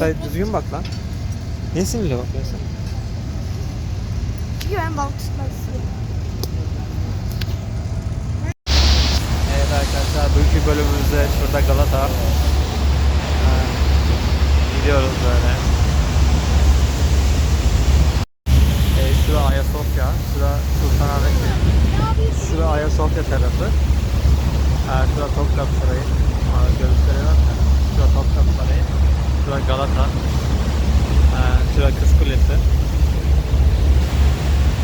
Dayı düzgün bak lan. Niye sinirle bakıyorsun? Çünkü ben balık tutmak istiyorum. Evet arkadaşlar bugünkü bölümümüzde şurada Galata. Ha, Gidiyoruz böyle. E, şura Ayasofya, şura Sultanahmet. Şura Ayasofya tarafı. Ha, şura Topkapı Sarayı. Ha, gösteriyor bak. Şura Topkapı Sarayı. Şura Galata. Ha, şura Kız Kulesi.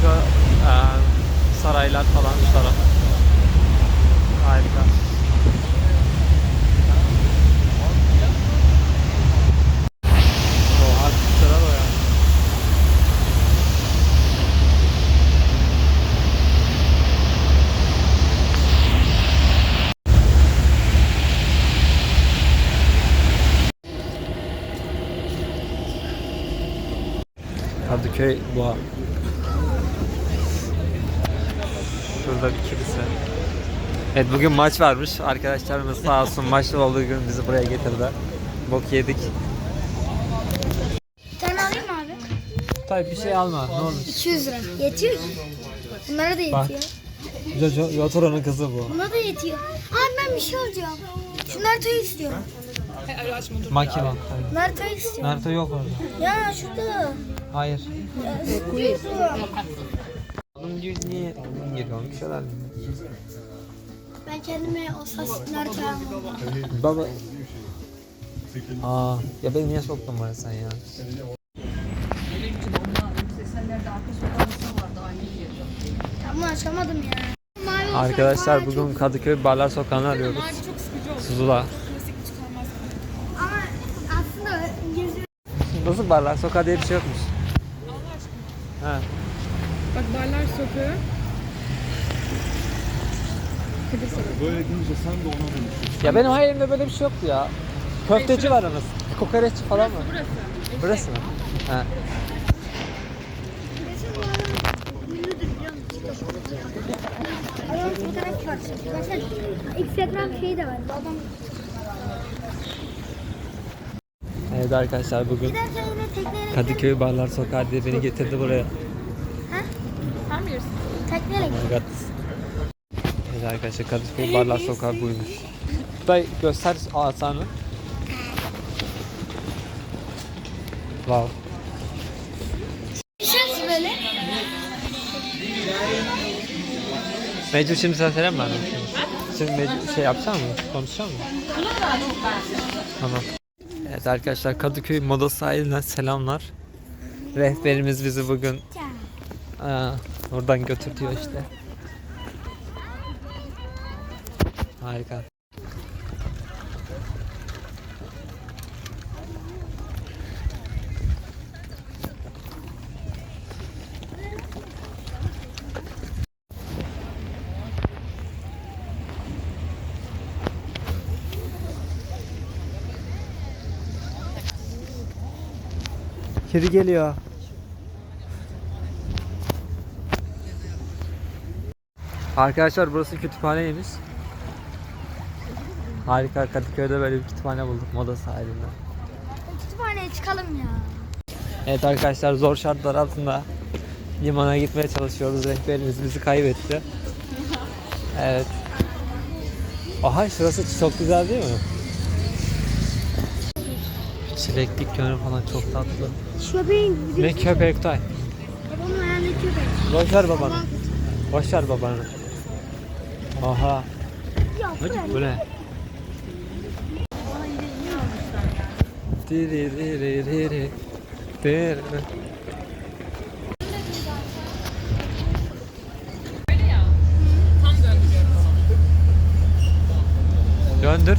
Şura e, saraylar falan şu taraf. Harika. Oha sıra o ya. Kadıköy Boğa. Şurada bir kilise. Evet bugün maç varmış. Arkadaşlarımız sağ olsun maçlı olduğu gün bizi buraya getirdi. Bok yedik. Tane alayım mı abi? Tabii bir şey alma ne olur. 200 lira. Yetiyor ki. Bunlara da Bak. yetiyor. Yotoron'un kızı bu. Buna da yetiyor. Abi ben bir şey alacağım. Şu Naruto'yu istiyorum. Makine. Tabii. Naruto'yu istiyorum. Naruto yok orada. Ya şurada. Hayır. Niye niye geliyorum bir şeyler. Ben kendime o saç Naruto almam. Baba. Aa ya beni niye soktun buraya sen ya? Ama açamadım ya. Mavi Arkadaşlar bugün Kadıköy Barlar Sokağı'nı arıyoruz. Suzula. çok- Ama aslında yüzü Nasıl Barlar Sokağı diye bir şey yokmuş. Ha. Bak Barlar Sokağı. Böyle gidince sen de ona dönüşüyorsun. Ya benim hayalimde böyle bir şey yoktu ya. Köfteci var anasını. Kokoreççi falan mı? Burası. Burası mı? Ha. Adam fotoğraf var. Mesela Instagram şeyi de var. Adam Evet arkadaşlar bugün Kadıköy Barlar Sokağı diye beni getirdi buraya. Sen bilirsin. tekneyle Oh my god. Evet arkadaşlar Kadıköy Barlar Sokağı buymuş. Dayı göster asanı. Wow. Düşersin böyle. Mecnun şimdi sen selam ver. Şimdi şey yapacak mı? Konuşacak mı? Tamam. Evet arkadaşlar Kadıköy Moda sahilinden selamlar. Rehberimiz bizi bugün aa, oradan götürtüyor işte. Harika. Kedi geliyor. Arkadaşlar burası kütüphaneymiş. Harika Kadıköy'de böyle bir kütüphane bulduk moda sahilinde. Kütüphaneye çıkalım ya. Evet arkadaşlar zor şartlar altında limana gitmeye çalışıyoruz. Rehberimiz bizi kaybetti. Evet. Aha şurası çok güzel değil mi? Çileklik yönü falan çok tatlı. Köpeğin Ne köpek tay. Babamın ayağında köpek. Boş ver babanı. Boş ver babanı. Aha. Hadi ne? Diri diri diri. Diri. Döndür.